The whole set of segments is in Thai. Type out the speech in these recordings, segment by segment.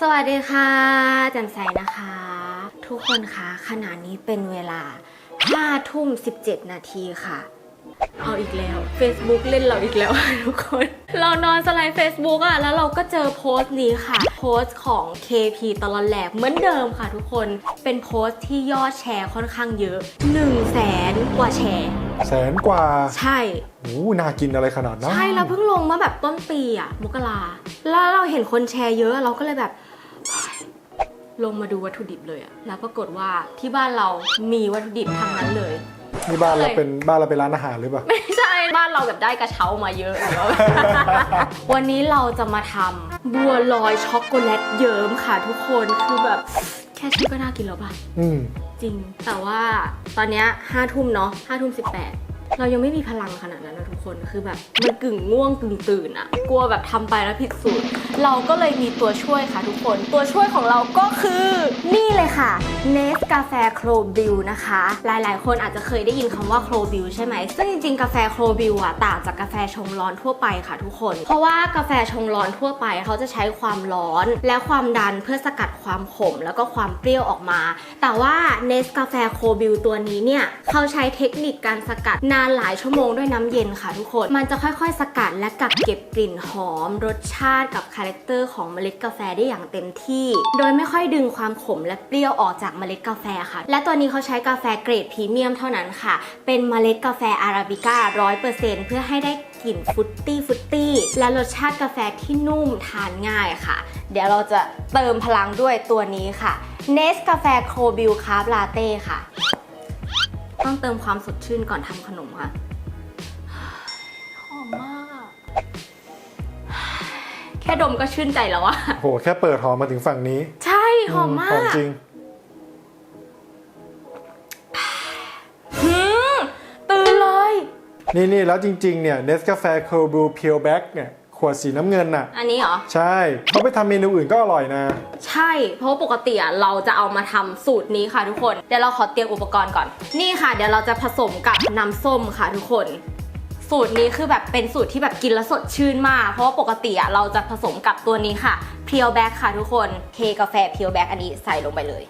สวัสดีค่ะแจันใสนะคะ ทุกคนคะขณะนี้เป็นเวลา5ทุ่ม 17 นาทีค่ะ เอาอีกแล้ว Facebook เล่นเราอีกแล้วทุกคน เรานอนสไลด์ Facebook อะแล้วเราก็เจอโพสต์นี้ค่ะ โพสต์ของ KP ตลอดแหลกเหมือนเดิมค่ะทุกคนเป็นโพสต์ที่ยอดแชร์ค่อนข้างเยอะ1 0 0 0 0แสนกว่าแชร์ แสนกว่าใช่ โอ้โหน่ากินอะไรขนาดนั้นใช่แล้วเพิ่งลงมาแบบต้นปีอะมกราแล้วเราเห็นคนแชร์เยอะเราก็เลยแบบเฮ้ย ลงมาดูวัตถุดิบเลยอะแล้วปรากฏว่าที่บ้านเรามีวัตถุดิบทั้งนั้นเลย นี่บ้านเราเลยเป็นบ้านเราเป็นร้านอาหารหรือเปล่า ไม่ใช่บ้านเราแบบได้กระเช้ามาเยอะอยู่แล้ว วันนี้เราจะมาทำบัวลอยช็อกโกแลตเยิ้มค่ะทุกคนคือแบบแค่ชื่อก็น่ากินแล้วป่ะ อืมจริง แต่ว่าตอนเนี้ยห้าทุ่มเนาะห้าทุ่มสิบแปดเรายังไม่มีพลังขนาดนั้นนะทุกคน คือแบบมันกึ่งง่วงกึ่งตื่นอะกลัวแบบทำไปแล้วผิดสูตร เราก็เลยมีตัวช่วยค่ะทุกคน ตัวช่วยของเราก็คือนี่เลยค่ะเนสกาแฟโครบิลนะคะ หลายๆ คนอาจจะเคยได้ยินคำว่าโครบิลใช่ไหมซึ่งจริงๆ กาแฟโครบิลอะต่างจากกาแฟชงร้อนทั่วไปค่ะทุกคน เพราะว่ากาแฟชงร้อนทั่วไปเขาจะใช้ความร้อนและความดันเพื่อสกัดความขมแล้วก็ความเปรี้ยวออกมา แต่ว่าเนสกาแฟโครบิลตัวนี้เนี่ยเขาใช้เทคนิคการสกัดนานหลายชั่วโมงด้วยน้ำเย็นค่ะทุกคน มันจะค่อยๆ สกัดและกักเก็บกลิ่นหอม รสชาติกับคาแรคเตอร์ของเมล็ดกาแฟได้อย่างเต็มที่ โดยไม่ค่อยดึงความขมและเปรี้ยวออกจากเมล็ดกาแฟค่ะ และตัวนี้เขาใช้กาแฟเกรดพรีเมียมเท่านั้นค่ะ เป็นเมล็ดกาแฟอาราบิก้า100%เปอร์เซ็นต์เพื่อให้ได้กลิ่นฟุตตี้ฟุตตี้และรสชาติกาแฟที่นุ่มทานง่ายค่ะ เดี๋ยวเราจะเติมพลังด้วยตัวนี้ค่ะเนสกาแฟโคบิลคาร์บลาเต้ค่ะ ต้องเติมความสดชื่นก่อนทำขนมค่ะหอมมาก ค่ดมก็ชื่นใจแล้วอะโหแค่เปิดหอมมาถึงฝั่งนี้ ใช่หอมมาหอมกจริงหืมตื่นเลย นี่นี่แล้วจริง ๆ เนี่ย Nescafe Cold Brew Pure Black เนี่ยขวดสีน้ำเงินน่ะ อันนี้เหรอ ใช่เขาไปทำเมนูอื่นก็อร่อยนะ ใช่ เพราะว่าปกติอะเราจะเอามาทำสูตรนี้ค่ะทุกคน เดี๋ยวเราขอเตรียมอุปกรณ์ก่อน นี่ค่ะ เดี๋ยวเราจะผสมกับน้ำส้มค่ะทุกคน สูตรนี้คือแบบเป็นสูตรที่แบบกินแล้วสดชื่นมาก เพราะว่าปกติอะเราจะผสมกับตัวนี้ค่ะเพียวแบ็กค่ะทุกคนเทกาแฟเพียวแบ็กอันนี้ใส่ลงไปเลย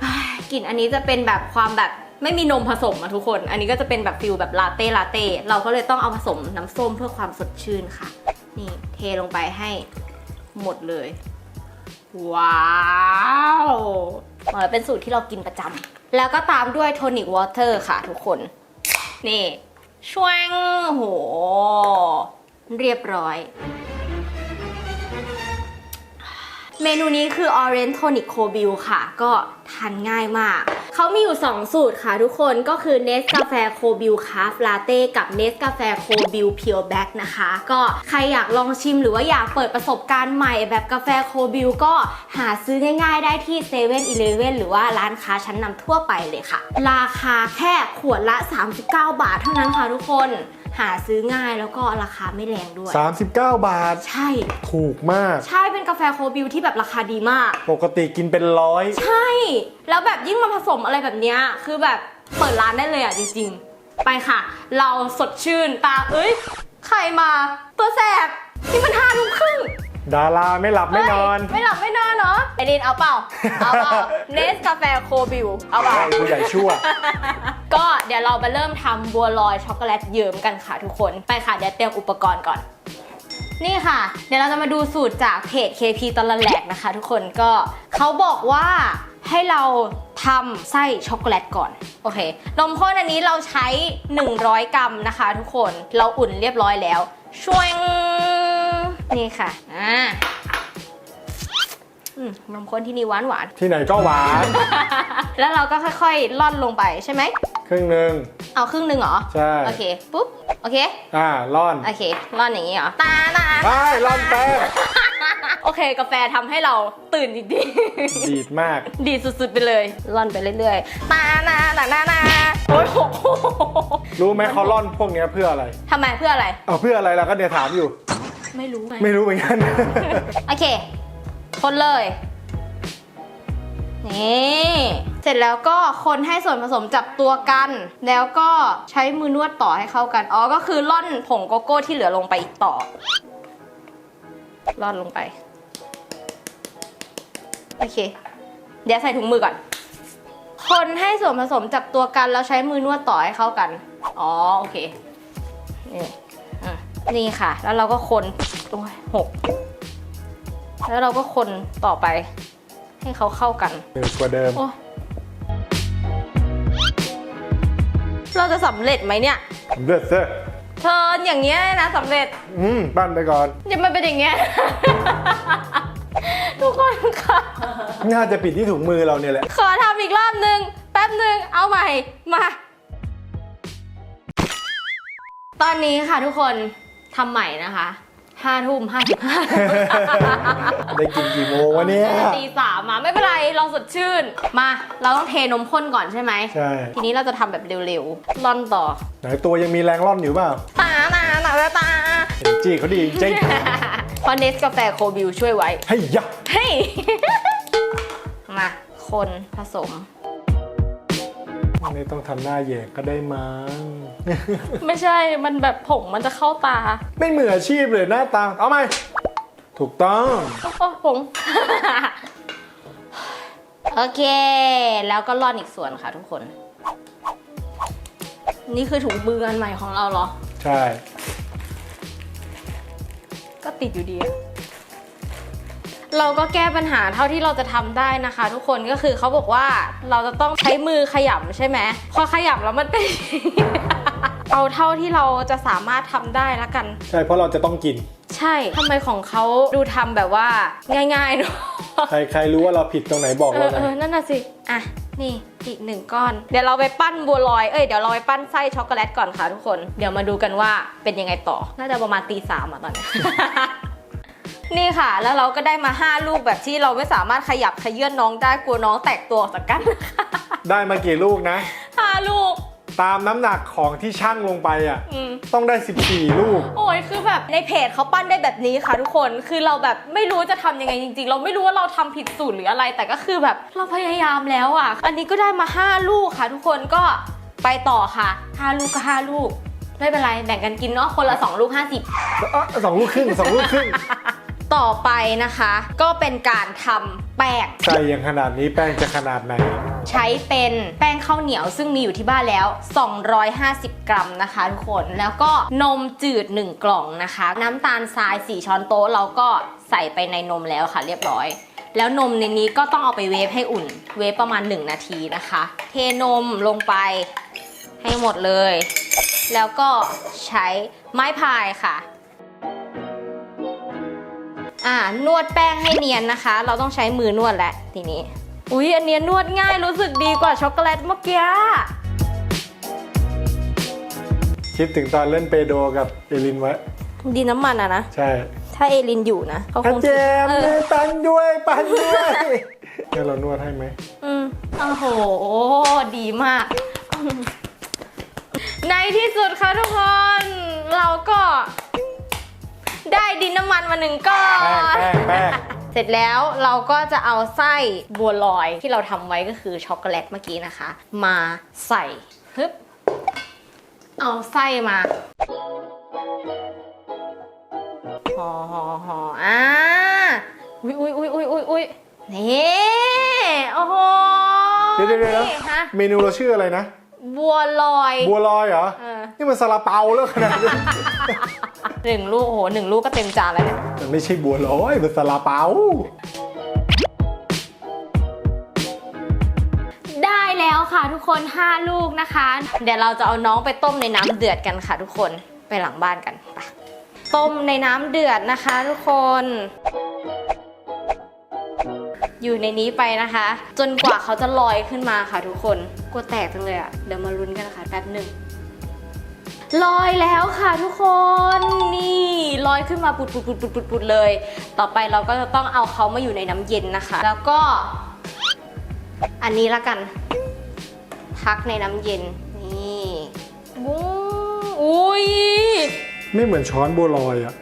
เฮ้ยกลิ่นอันนี้จะเป็นแบบความแบบไม่มีนมผสมอะทุกคน อันนี้ก็จะเป็นแบบฟิลแบบลาเต้ลาเต้เราก็เลยต้องเอาผสมน้ำส้มเพื่อความสดชื่นค่ะ นี่เทลงไปให้หมดเลย ว้าวเหมือนเป็นสูตรที่เรากินประจำแล้วก็ตามด้วยโทนิกวอเตอร์ค่ะทุกคน นี่ ชวงโห เรียบร้อย เมนูนี้คือ Orange Tonic c o b i l ค่ะ ก็ทานง่ายมาก เขามีอยู่ 2 สูตรค่ะทุกคนก็คือ Nescafe c o b i l Craft Latte กับ Nescafe c o b i l Pure Black นะคะ ก็ใครอยากลองชิมหรือว่าอยากเปิดประสบการณ์ใหม่แบบกาแฟโคบิลก็หาซื้อง่ายๆได้ที่7 e เ e ่ e อหรือว่าร้านค้าชั้นนำทั่วไปเลยค่ะ ราคาแค่ขวดละ 39 บาทเท่านั้นค่ะทุกคน หาซื้อง่ายแล้วก็ราคาไม่แรงด้วย 39 บาท ใช่ ถูกมาก ใช่เป็นกาแฟโคบิลที่แบบราคาดีมาก ปกติกินเป็นร้อย ใช่ แล้วแบบยิ่งมาผสมอะไรแบบเนี้ยคือแบบเปิดร้านได้เลยอะจริงๆ ไปค่ะ เราสดชื่นตาเอ้ย ใครมา ตัวแสบนี่มันห้าทุ่มครึ่งดาราไม่หลับไม่นอน เฮ้ยไม่หลับไม่นอนเนาะไอรินเอาเปล่า เอาเปล่า เนสกาแฟโคบิลเอาเปล่าไอ้ผู้ใหญ่ชั่ว ก็เดี๋ยวเรามาเริ่มทำบัวลอยช็อกโกแลตเยิ้มกันค่ะทุกคนไปค่ะเดี๋ยวเตรียมอุปกรณ์ก่อน นี่ค่ะ เดี๋ยวเราจะมาดูสูตรจากเพจ KP ตอนละแหลกนะคะ ทุกคนก็เขาบอกว่าให้เราทำไส้ช็อกโกแลตก่อน โอเคนมข้นอันนี้เราใช้ 100 กรัมนะคะ ทุกคนเราอุ่นเรียบร้อยแล้วช่วยนี่ค่ะอ่าอืมนมข้นที่นี่หวานหวานที่ไหนก็หวาน แล้วเราก็ค่อยๆล่อนลงไปใช่ไหม ครึ่งหนึ่งเอาครึ่งหนึ่งเหรอ ใช่ โอเค ปุ๊บ โอเค อ่าร่อนโอเคร่อนอย่างนี้เหรอ ตาตาไปร่อนแป้งโอเค กาแฟทำให้เราตื่นจริงดีดมาก ๆ ดีสุดๆไปเลยร่อนไปเรื่อยๆ ตานาตานานาโอ้ยโหรู้ไหมเขาร่อนพวกเนี้ยเพื่ออะไร ทำไมเพื่ออะไร เอาเพื่ออะไรเราก็เนี่ยถามอยู่ ไม่รู้ไงไม่รู้เหมือนกัน โอเค คนเลย นี่เสร็จแล้วก็คนให้ส่วนผสมจับตัวกัน แล้วก็ใช้มือนวดต่อให้เข้ากันอ๋อก็คือล่อนผงโกโก้ที่เหลือลงไปอีกต่อร่อนลงไปโอเค เดี๋ยวใส่ถุงมือก่อน คนให้ส่วนผสมจับตัวกันแล้วใช้มือนวดต่อให้เข้ากัน อ๋อโอเค นี่อะนี่ค่ะ แล้วเราก็คนโอ้ยหก แล้วเราก็คนต่อไป ให้เขาเข้ากันหนืดกว่าเดิม โอ้เราจะสำเร็จไหมเนี่ยเลือดเซ่เทิร์นอย่างเงี้ยนะสำเร็จอืมปั้นไปก่อนยังไม่เป็นอย่างเงี้ย ทุกคนค่ะ น่าจะปิดที่ถุงมือเราเนี่ยแหละขอทำอีกรอบนึง แป๊บนึง เอาใหม่ มา ตอนนี้ค่ะทุกคนทำใหม่นะคะ ห้าทุ่มห้าสิบห้าได้กินกี่โมงวะเนี่ยตีสามมาไม่เป็นไรเราสดชื่น มา เราต้องเทนมข้นก่อนใช่ไหมใช่ ทีนี้เราจะทำแบบเร็วๆร่อนต่อ ไหนตัวยังมีแรงร่อนอยู่เปล่าตาตาตาตาตาเอ็นจี้เขาดีจริงเพราะเนสกาแฟโคบิวช่วยไว้ให้ยะเฮ้ย มาคนผสม ไม่ต้องทำหน้าแหยกก็ได้มั้ง ไม่ใช่ มันแบบผงมันจะเข้าตา ไม่มืออาชีพเลยหน้าตา เอาไหมถูกต้องโอ้ผง โอเค แล้วก็ร่อนอีกส่วนค่ะทุกคน นี่คือถุงมืออันใหม่ของเราเหรอ ใช่ ก็ติดอยู่ดีอะเราก็แก้ปัญหาเท่าที่เราจะทำได้นะคะ ทุกคนก็คือเขาบอกว่าเราจะต้องใช้มือขยำใช่ไหมพอขยำแล้วมันเป็น เอาเท่าที่เราจะสามารถทำได้ละกัน ใช่เพราะเราจะต้องกิน ใช่ทำไมของเขาดูทำแบบว่าง่ายๆเนอะใครใครรู้ว่าเราผิดตรงไหนบอกเอเราอหน่เอออยนั่นน่ะสิ อะ นี่อีกหนึ่งก้อน เดี๋ยวเราไปปั้นบัวลอย เอ้ย เดี๋ยวเราไปปั้นไส้ช็อกโกแลตก่อนค่ะทุกคน เดี๋ยวมาดูกันว่าเป็นยังไงต่อ น่าจะประมาณตีสามอะตอนนี้ นี่ค่ะ แล้วเราก็ได้มา 5 ลูกแบบที่เราไม่สามารถขยับขยื่นน้องได้กลัวน้องแตกตัวออกจากกัน ได้มากี่ลูกนะ ห้าลูก ตามน้ำหนักของที่ช่างลงไปอะอืม ต้องได้ 14 ลูก โอ้ยคือแบบในเพจเขาปั้นได้แบบนี้ค่ะทุกคน คือเราแบบไม่รู้จะทำยังไงจริง ๆ เราไม่รู้ว่าเราทำผิดสูตรหรืออะไร แต่ก็คือแบบเราพยายามแล้วอะ อันนี้ก็ได้มา 5 ลูกค่ะ ทุกคนก็ไปต่อค่ะ 5 ลูกก็ 5 ลูก ไม่เป็นไรแบ่งกันกินเนาะคนละ 2 ลูก 50 เอ้อสองลูกครึ่งสองลูกครึ่ง ต่อไปนะคะ ก็เป็นการทำแป้ง ใส่อย่างขนาดนี้แป้งจะขนาดไหน ใช้เป็นแป้งข้าวเหนียวซึ่งมีอยู่ที่บ้านแล้ว 250 กรัมนะคะทุกคน แล้วก็นมจืด 1 กล่องนะคะ น้ำตาลทราย 4 ช้อนโต๊ะเราก็ใส่ไปในนมแล้วค่ะเรียบร้อย แล้วนมในนี้ก็ต้องเอาไปเวฟให้อุ่น เวฟประมาณ 1 นาทีนะคะ เทนมลงไปให้หมดเลย แล้วก็ใช้ไม้พายค่ะ อ่านวดแป้งให้เนียนนะคะ เราต้องใช้มือนวดแหละทีนี้ อุ๊ย อันเนี้ยนวดง่ายรู้สึกดีกว่าช็อกโกแลตเมื่อกี้คิดถึงตอนเล่นเปโดกับเอลินไว้ดีน้ำมันอะนะ ใช่ ถ้าเอลินอยู่นะเขาคอางเจมเอเลอยปันด้วยปันด้วยงั้นเรานวดให้ไหมอืมโอ้โห ดีมาก ในที่สุดค่ะทุกคน มันมาหนึ่งก้อแป้งนแป้งแป้งเสร็จแล้วเราก็จะเอาไส้บัวลอยที่เราทำไว้ก็คือช็อกโกแลตเมื่อกี้นะคะ มาใส่ฮึบเอาไส้มาห่อห่อห่ออ่าอุ้ยอุ้ยอุ้ยอุ้ยอุ้ยอุ้ยนี่โอ้โหเดี๋ยวเดี๋ยวเดี๋ยวนี่ฮะเมนูเราชื่ออะไรนะ บัวลอย บัวลอยเหรอ เออ นี่มันซาลาเปาแล้วขนาดนี้ หนึ่งลูกโอ้โหหนึ่งลูกก็เต็มจานแล้วเนี่ยมันไม่ใช่บัวลอยมันซาลาเปาได้แล้วค่ะทุกคน 5 ลูกนะคะ เดี๋ยวเราจะเอาน้องไปต้มในน้ำเดือดกันค่ะทุกคนไปหลังบ้านกันไปต้มในน้ำเดือดนะคะ ทุกคน อยู่ในนี้ไปนะคะ จนกว่าเขาจะลอยขึ้นมาค่ะทุกคนกลัวแตกจังเลยอะเดี๋ยวมาลุ้นกันนะคะแป๊บหนึ่ง ลอยแล้วค่ะทุกคนนี่ลอยขึ้นมาปุดปุดปุดปุดปุดปุดเลย ต่อไปเราก็จะต้องเอาเขามาอยู่ในน้ำเย็นนะคะ แล้วก็ อันนี้ละกัน พักในน้ำเย็นนี่วุ้งอุ้ยไม่เหมือนช้อนบัวลอยอะ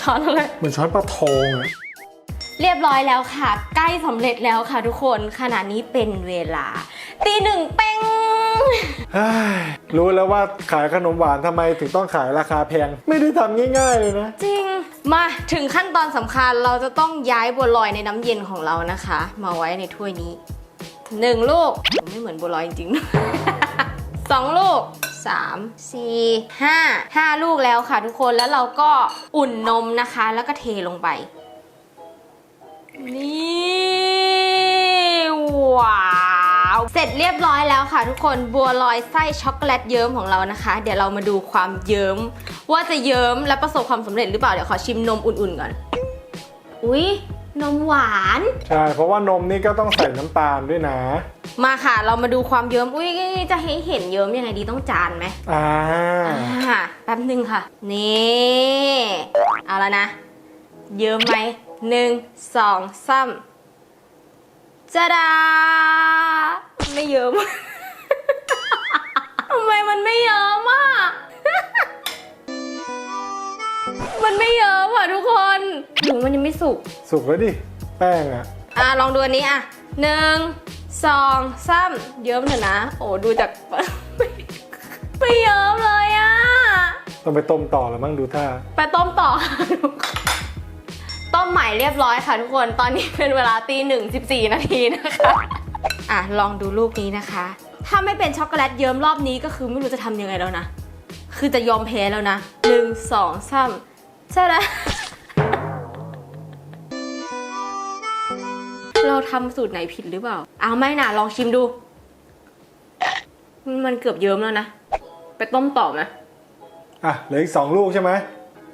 ช้อนอะไรเหมือนช้อนปลาทองอะเรียบร้อยแล้วค่ะ ใกล้สำเร็จแล้วค่ะทุกคนขณะนี้เป็นเวลาตีหนึ่งเป้งเฮ้ย รู้แล้วว่าขายขนมหวานทำไมถึงต้องขายราคาแพง ไม่ได้ทำง่ายๆเลยนะ จริง มาถึงขั้นตอนสำคัญเราจะต้องย้ายบัวลอยในน้ำเย็นของเรานะคะ มาไว้ในถ้วยนี้หนึ่งลูก ไม่เหมือนบัวลอยจริงๆสองลูกสามสี่ห้าห้าลูกแล้วค่ะทุกคนแล้วเราก็อุ่นนมนะคะ แล้วก็เทลงไป นี่ว้า เสร็จเรียบร้อยแล้วค่ะ ทุกคนบัวลอยไส้ช็อกโกแลตเยิ้มของเรานะคะ เดี๋ยวเรามาดูความเยิ้ม ว่าจะเยิ้มและประสบความสำเร็จหรือเปล่า เดี๋ยวขอชิมนมอุ่นๆก่อน อุ๊ย นมหวาน ใช่ เพราะว่านมนี่ก็ต้องใส่น้ำตาลด้วยนะ มาค่ะเรามาดูความเยิ้มอุ้ยจะให้เห็นเยิ้มยังไงดีต้องจานไหมอ่าอ่าแป๊บหนึ่งค่ะ นี่เอาแล้วนะ เยิ้มไหมหนึ่งสองสาม จ้าดา ไม่เยิ้มทำไมมันไม่เยิ้มอะมันไม่เยิ้มอะทุกคนหนูมันยังไม่สุก สุกแล้วดิ แป้งอะอะลองดูอันนี้อะหนึ่งสองสามเยิ้มเถอะนะ โอ้ดูจาก ไม่เยิ้มเลยอะ ต้องไปต้มต่อแล้วมั้งดูท่า ไปต้มต่อ ต้มใหม่เรียบร้อยค่ะทุกคน ตอนนี้เป็นเวลาตีหนึ่งสิบสี่นาทีนะคะ อะ ลองดูลูกนี้นะคะ ถ้าไม่เป็นช็อกโกแลตเยิ้มรอบนี้ก็คือไม่รู้จะทำยังไงแล้วนะ คือจะยอมแพ้แล้วนะหนึ่งสองสามใช่แล้วเราทำสูตรไหนผิดหรือเปล่า เอาไม่นะลองชิมดู มันเกือบเยิ้มแล้วนะ ไปต้มต่อไหมอะเหลืออีกสองลูกใช่ไหม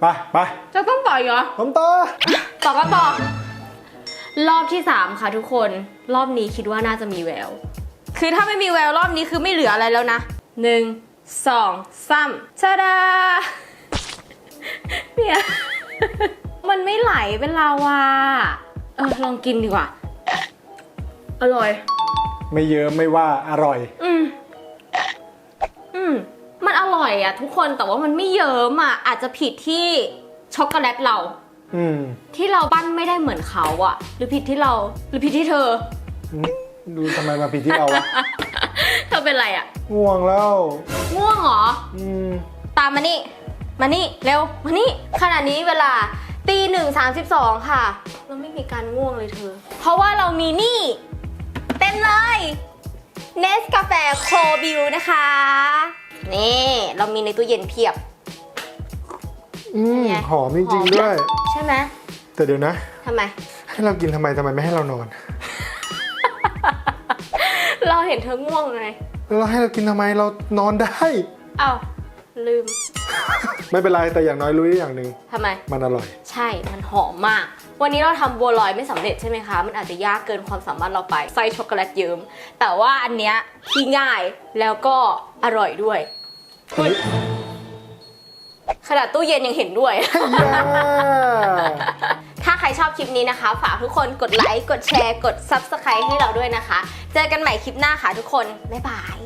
ไปไปจะต้มต่ออีกเหรอต้มต่อ ต่อก็ต่อรอบที่3ค่ะทุกคน รอบนี้คิดว่าน่าจะมีแวว คือถ้าไม่มีแววรอบนี้คือไม่เหลืออะไรแล้วนะหนึ่งสองสามชาดา เนี่ย มันไม่ไหลเป็นลาวา เออลองกินดีกว่า อร่อย ไม่เยอะไม่ว่าอร่อย อืมอืมมันอร่อยอะทุกคนแต่ว่ามันไม่เยิ้มอะอาจจะผิดที่ช็อกโกแลตเรา อืมที่เราปั้นไม่ได้เหมือนเขาอะหรือผิดที่เราหรือผิดที่เธออืมดูทำไมมาผิดที่เราวะ เธอเป็นไรอะง่วงแล้ว ง่วงเหรอ อืม ตามมานี่ มานี่ เร็ว มานี่ ขณะนี้เวลาตีหนึ่งสามสิบสองค่ะ เราไม่มีการง่วงเลยเธอ เพราะว่าเรามีนี่ เต็มเลย เนสกาแฟโคบิวนะคะ นี่ เรามีในตู้เย็นเพียบ อืมไงหอมจริง ๆ ด้วย ใช่ไหมแต่เดี๋ยวนะ ทำไม ให้เรากินทำไมทำไมไม่ให้เรานอน เราเห็นเธอง่วงไงแล้วเราให้เรากินทำไมเรานอนได้อ้าวลืมไม่เป็นไรแต่อย่างน้อยรู้ได้อย่างหนึ่งทำไม มันอร่อย ใช่ มันหอมมาก วันนี้เราทำบัวลอยไม่สำเร็จใช่ไหมคะ มันอาจจะยากเกินความสามารถเราไปไส้ช็อกโกแลตเยิ้ม แต่ว่าอันเนี้ยที่ง่ายแล้วก็อร่อยด้วยอันนี้ ขนาดตู้เย็นยังเห็นด้วยย่าถ้าใครชอบคลิปนี้นะคะ ฝากทุกคนกดไลค์กดแชร์ กด Subscribe ให้เราด้วยนะคะ เจอกันใหม่คลิปหน้าค่ะทุกคน บ๊ายบาย